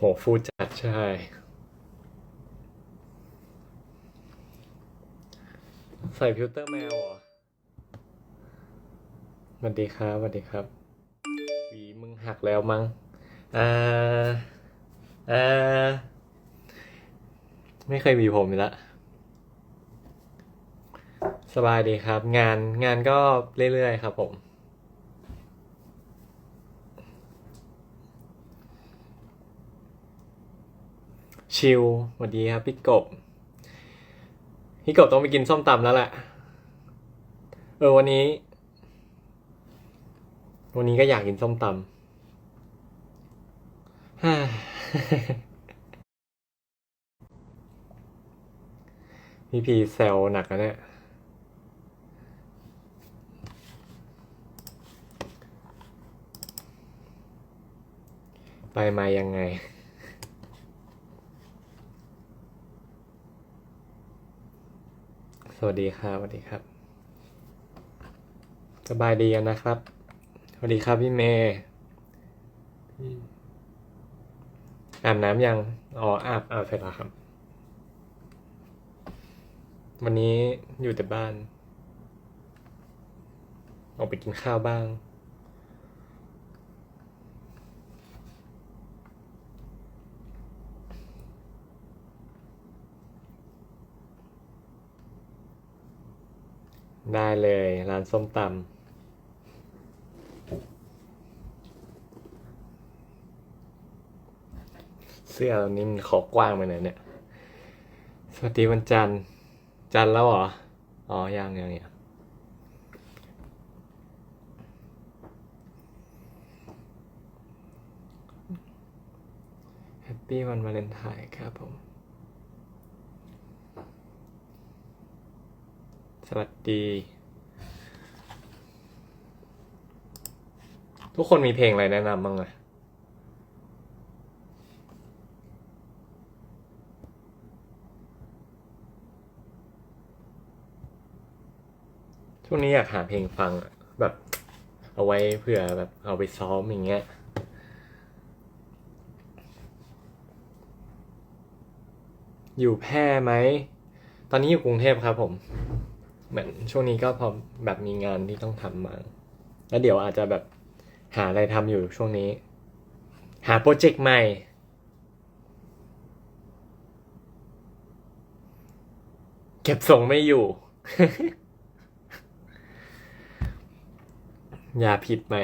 โหฟูจัดใช่ ใส่ฟิลเตอร์แมวเหรอสวัสดีครับสวัสดีครับวีมึงหักแล้วมั้งอ่าอ่าไม่เคยมีผมอยู่ละสบายดีครับ งานงานก็เรื่อยๆครับผม ชิลสวัสดีครับพี่กบ พี่กบต้องไปกินส้มตำแล้วแหละ เออวันนี้ วันนี้ก็อยากกินส้มตำฮ่าพี่พีแซวหนักนะเนี่ย ไปมายังไง สวัสดีครับสวัสดีครับ สบายดีกันนะครับ สวัสดีครับพี่เมย์อาบน้ำยัง อ๋ออาบอาบเสร็จแล้วครับ วันนี้อยู่แต่บ้าน ออกไปกินข้าวบ้าง ได้เลยร้านส้มตำเสื้อตัวนี้มันขอกว้างไปหน่อยเนี่ย สวัสดีวันจันทร์ จันทร์แล้วเหรอ อ๋อ ยังยังยังแฮปปี้วันวาเลนไทน์ครับผม สวัสดี ทุกคนมีเพลงอะไรแนะนำบ้างอะช่วงนี้อยากหาเพลงฟังอะแบบ เอาไว้เผื่อแบบเอาไปซ้อมอย่างเงี้ยอยู่แพร่ไหม ตอนนี้อยู่กรุงเทพครับผม เหมือนช่วงนี้ก็พอแบบมีงานที่ต้องทำมา แล้วเดี๋ยวอาจจะแบบหาอะไรทำอยู่ช่วงนี้ หาโปรเจกต์ใหม่ เก็บส่งไม่อยู่ อย่าผิดไหม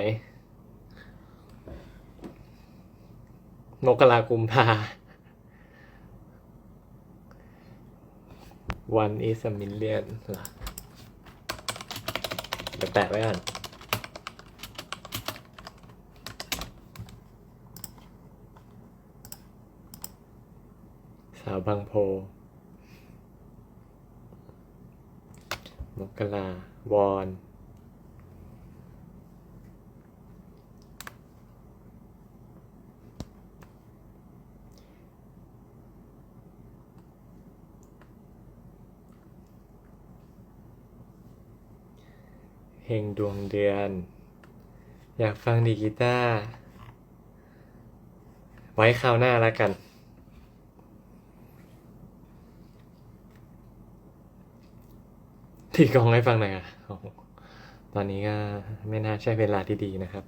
นกกรากุมภา one is a million หรอ แปะไว้ก่อนสาวบางโพ มกลาวอน เพลงดวงเดือน อยากฟังดีกีตาร์ไว้คราวหน้าแล้วกัน ที่กองให้ฟังหน่อยอะตอนนี้ก็ไม่น่าใช่เวลาที่ดีนะครับ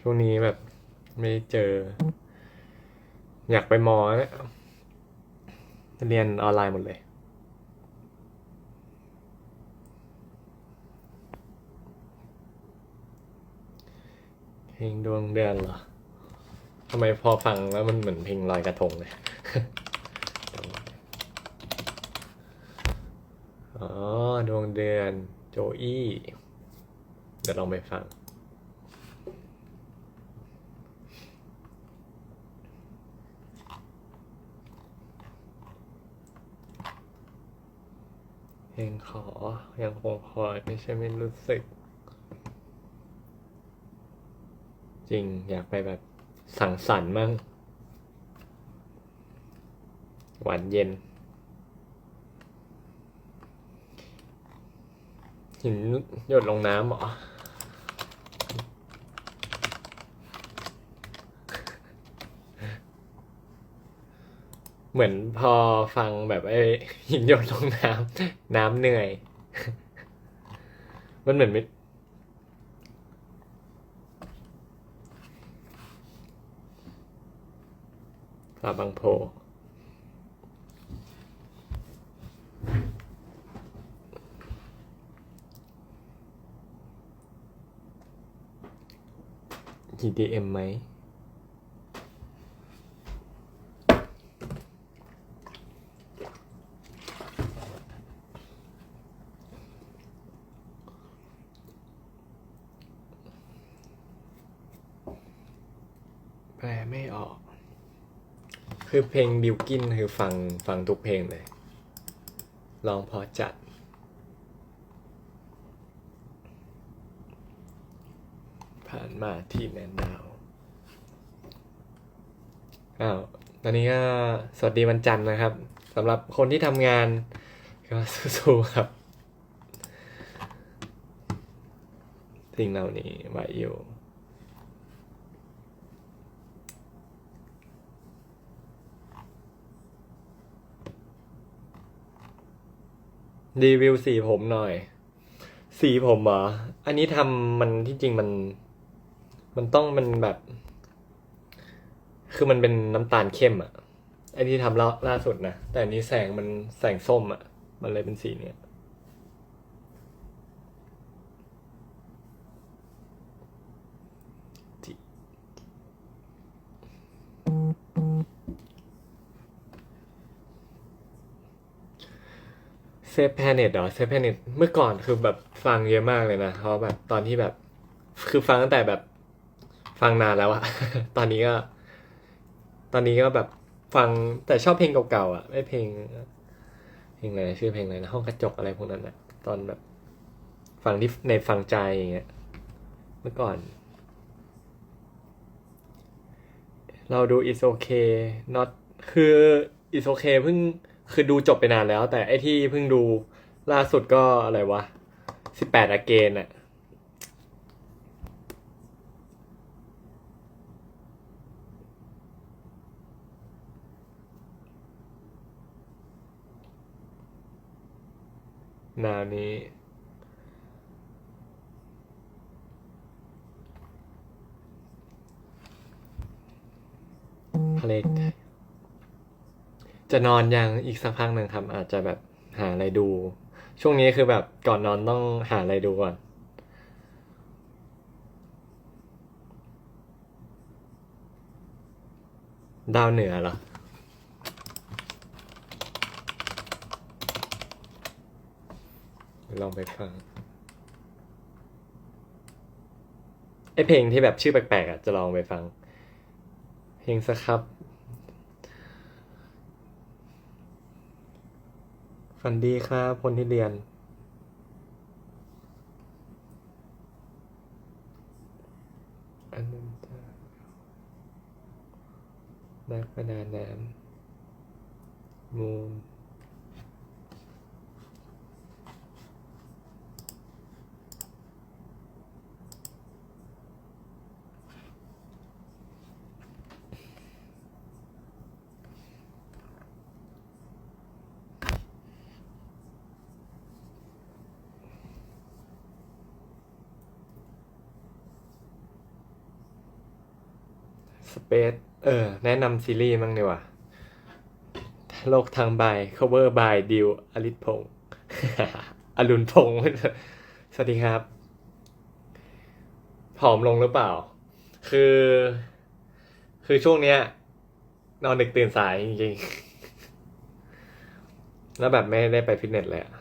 ช่วงนี้แบบไม่เจอ อยากไปมอเนี่ย เรียนออนไลน์หมดเลยเพลงดวงเดือนเหรอทำไมพอฟังแล้วมันเหมือนเพลงลอยกระทงเลยอ๋อ ดวงเดือน โจอี้ เดี๋ยวลองไปฟัง เพลงขอ ยังคงคอย ไม่ใช่ไม่รู้สึก จริงอยากไปแบบสังสรรค์มั่งหวานเย็น หินหยดลงน้ำเหรอ เหมือนพอฟังแบบไอ้หินหยดลงน้ำน้ำเหนื่อย มันเหมือนไม่ฝาบางโพ GDM ไหมแปล ไม่ออก คือเพลงบิวกินคือฟังฟังทุกเพลงเลย ลองพอจัด ผ่านมาที่แมนดาวอ้าวตอนนี้ก็สวัสดีวันจันทร์นะครับสำหรับคนที่ทำงานก็สู้ๆครับสิ่งเหล่านี้ไว้อยู่ รีวิวสีผมหน่อย สีผมเหรอ อันนี้ทำมันที่จริงมัน มันต้องมันแบบ คือมันเป็นน้ำตาลเข้มอะไอที่ทำล่าล่าสุดนะ แต่อันนี้แสงมันแสงส้มอะมันเลยเป็นสีเนี้ยจิ เซฟแพเน็ตเหรอเซฟแพเน็ตเมื่อก่อนคือแบบฟังเยอะมากเลยนะเพราะแบบตอนที่แบบ คือฟังตั้งแต่แบบฟังนานแล้วอะตอนนี้ก็ ตอนนี้ก็แบบฟังแต่ชอบเพลงเก่าๆอะไม่เพลง เพลงอะไรนชื่อเพลงอะไรนะห้องกระจกอะไรพวกนั้นอะตอนแบบ ฟังที่ในฟังใจอย่างเงี้ย เมื่อก่อน เราดู is okay not คือ is okay เพิ่ง คือดูจบไปนานแล้ว แต่ไอที่เพิ่งดูล่าสุดก็อะไรวะสิบแปดอเกนอะแนวนี้ เพลง จะนอนยังอีกสักพักหนึ่งครับ อาจจะแบบหาอะไรดู ช่วงนี้คือแบบก่อนนอนต้องหาอะไรดูก่อนดาวเหนือเหรอ ลองไปฟังไอเพลงที่แบบชื่อแปลกๆอะจะลองไปฟัง เพลงสครับ ฝันดีครับคนที่เรียนอันนั้นจะนักประดาน้ำมูน สเปซเออ แนะนำซีรีส์มั้งดีกว่า โลกทางใบ cover by ดิวอลิศพงศ์อรุณพงศ์สวัสดีครับ ผอมลงหรือเปล่า คือ คือช่วงเนี้ย นอนดึกตื่นสายจริงๆ แล้วแบบไม่ได้ไปฟิตเนสเลยอะ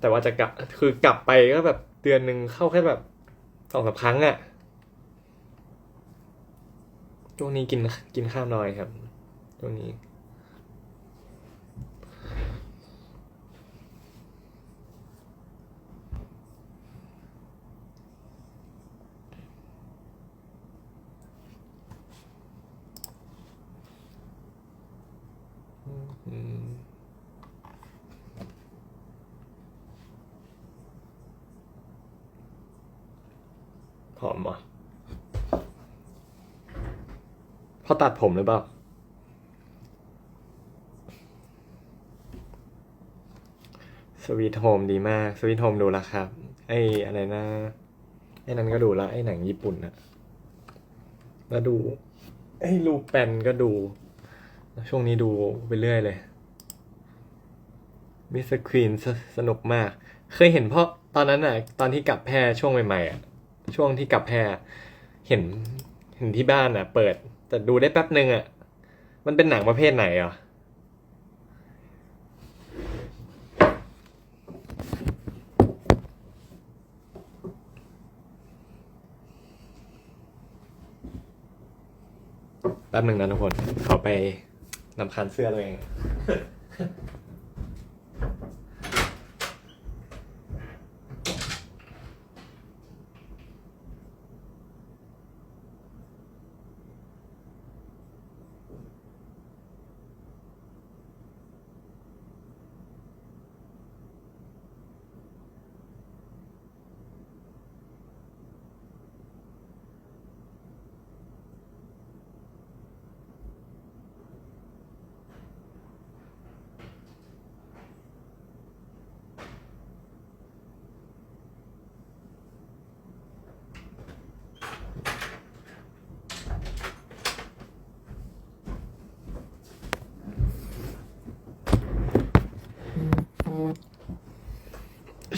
แต่ว่าจะกลับ คือกลับไปก็แบบเดือนหนึ่งเข้าแค่แบบสองสามครั้งอะ ช่วงนี้กินกินข้าวน้อยครับช่วงนี้อืมอมวะ พอตัดผมหรือเปล่า สวีทโฮมดีมาก สวีทโฮมดูแล้วครับ ไอ้อะไรนะ ไอ้นั้นก็ดูละไอ้หนังญี่ปุ่นนะแล้วดู ไอ้ลูปแปนก็ดู ช่วงนี้ดูไปเรื่อยเลย มิสควีนสนุกมาก เคยเห็นเพราะตอนนั้นอะ ตอนที่กลับแพรช่วงใหม่ๆอะ ช่วงที่กลับแพรเห็น เห็นที่บ้านอะ เปิด แต่ดูได้แป๊บหนึ่งอะมันเป็นหนังประเภทไหนอะแป๊บหนึ่งนะทุกคนขอไปนำคันเสื้อตัวเอง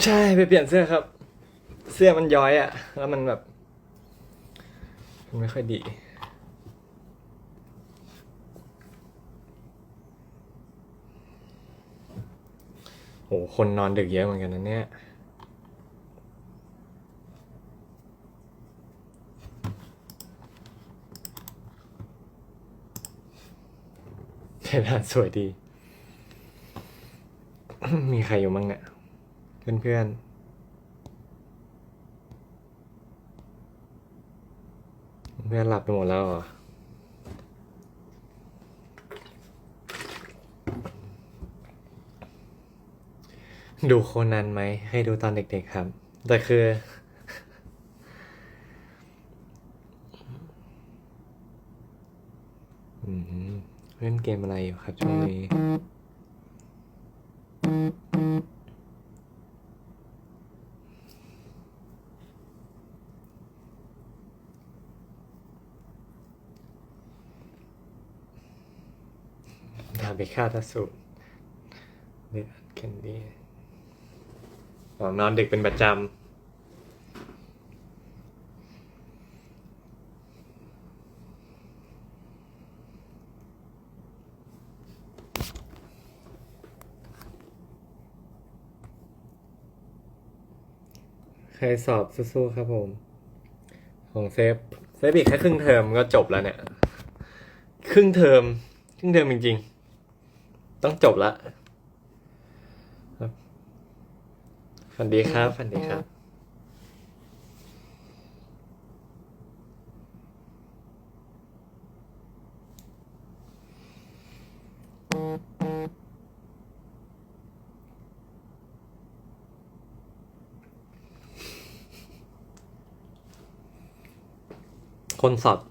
ใช่ไปเปลี่ยนเสื้อครับ เสื้อมันย้อยอะ่ะแล้วมันแบบมันไม่ค่อยดีโหคนนอนดึกเยอะเหมือนกันนะเนี่ยเพดานสวยดี มีใครอยู่บ้างเนี่ย เพื่อนเพื่อนเพื่อนหลับไปหมดแล้วเหรอดูโคนันไหม ให้ดูตอนเด็กๆครับ แต่คือ เล่นเกมอะไรอยู่ครับช่วงนี้ ดาเบคาทัสุเด็ดแคนดี้อ๋อนอนดึกเป็นประจำใครสอบสู้ๆครับผม ของเซฟ เซฟอีกแค่ครึ่งเทอมก็จบแล้วเนี่ย ครึ่งเทอม ครึ่งเทอมจริงๆ ต้องจบละครับฝันดีครับฝันดีครับคนสอบ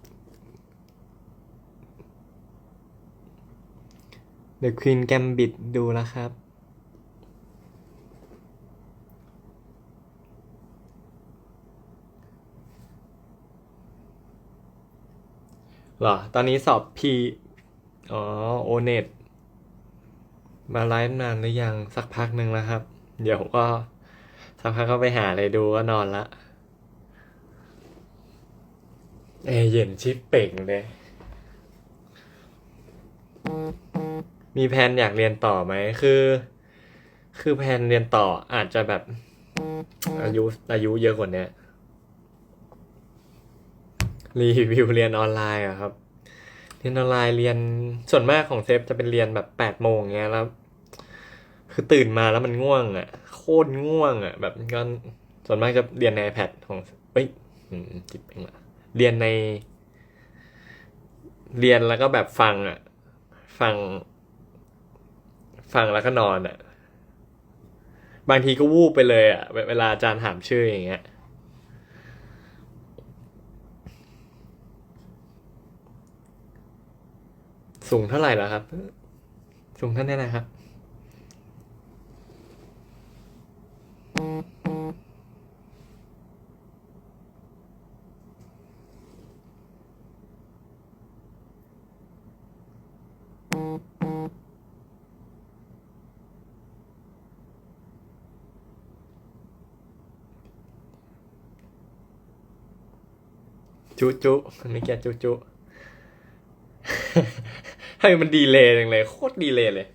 The Queen Gambit ดูแล้วครับเหรอ ตอนนี้สอบพีอ๋อโอเน็ตมาไลฟ์นานหรือยังสักพักหนึ่งแล้วครับ เดี๋ยวก็ สักพักก็ไปหาอะไรดูก็นอนละเอเย็นชิปเป่งเลย มีแผนอยากเรียนต่อไหมคือ คือแผนเรียนต่ออาจจะแบบ อายุอายุเยอะกว่านี้รีวิวเรียนออนไลน์อะครับ เรียนออนไลน์เรียนส่วนมากของเซฟจะเป็นเรียนแบบแปดโมงเงี้ยแล้ว คือตื่นมาแล้วมันง่วงอะโคตรง่วงอะแบบก็ส่วนมากจะเรียนใน iPad ของเอ้ยจิบเองละเรียนใน เรียนแล้วก็แบบฟังอะฟัง ฟังแล้วก็นอนอะบางทีก็วูบไปเลยอะเวลาอาจารย์ถามชื่ออย่างเงี้ย สูงเท่าไหร่แล้วครับ สูงเท่านี้นะครับ จุจุไม่แก่จุจุให้มันดีเลยจังเลย โคตรดีเลยเลย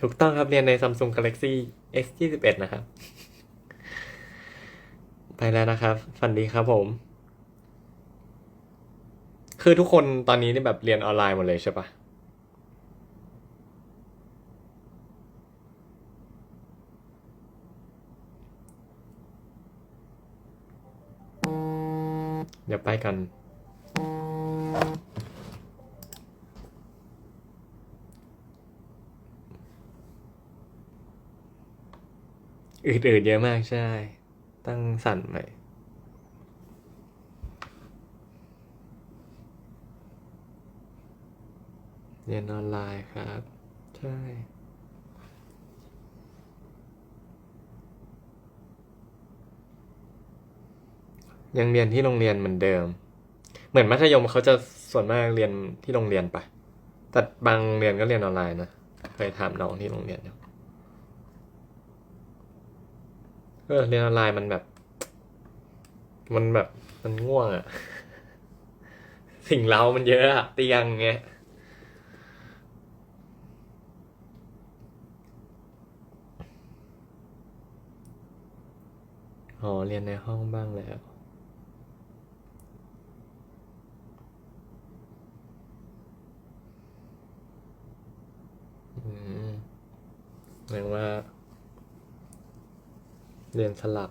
ถูกต้องครับเรียนใน Samsung Galaxy S 21นะครับ ไปแล้วนะครับ ฝันดีครับผม คือทุกคนตอนนี้นี่แบบเรียนออนไลน์หมดเลยใช่ปะ เดี๋ยวไปกัน อื่นๆเยอะมากใช่ ตั้งสั่นหม่เรียนออนไลน์ครับ ใช่ ยังเรียนที่โรงเรียนเหมือนเดิม เหมือนมัธยมเขาจะส่วนมากเรียนที่โรงเรียนปะแต่บางเรียนก็เรียนออนไลน์นะเคยถามน้องที่โรงเรียนอยู่เออเรียนออนไลน์มันแบบ มันแบบมันง่วงอะสิ่งเร้ามันเยอะอะเตียงเงี้ยอ๋อเรียนในห้องบ้างแล้ว อืม แปลว่า เรียนสลับ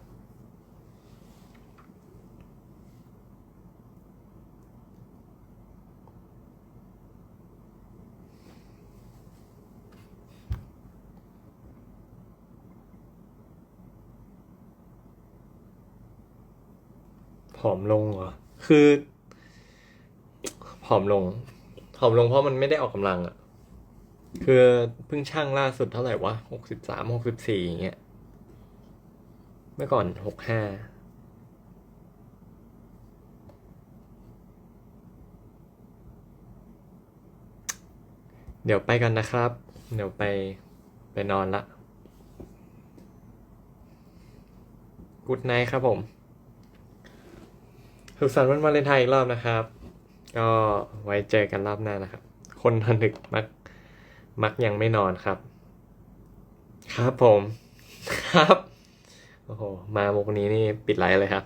ผอมลงเหรอ คือ ผอมลง ผอมลงเพราะมันไม่ได้ออกกำลังอะ คือเพิ่งช่างล่าสุดเท่าไหร่วะหกสิบสามหกสิบสี่อย่างเงี้ย เมื่อก่อนหกห้าเดี๋ยวไปกันนะครับ เดี๋ยวไปไปนอนละกูดไนท์ครับผม สุขสันต์วันวาเลนไทน์อีกรอบนะครับ ก็ไว้เจอกันรอบหน้านะครับ คนนอนดึกมัก มักยังไม่นอนครับ ครับผม ครับ โอ้โห มามุกนี้นี่ปิดไลฟ์เลยครับ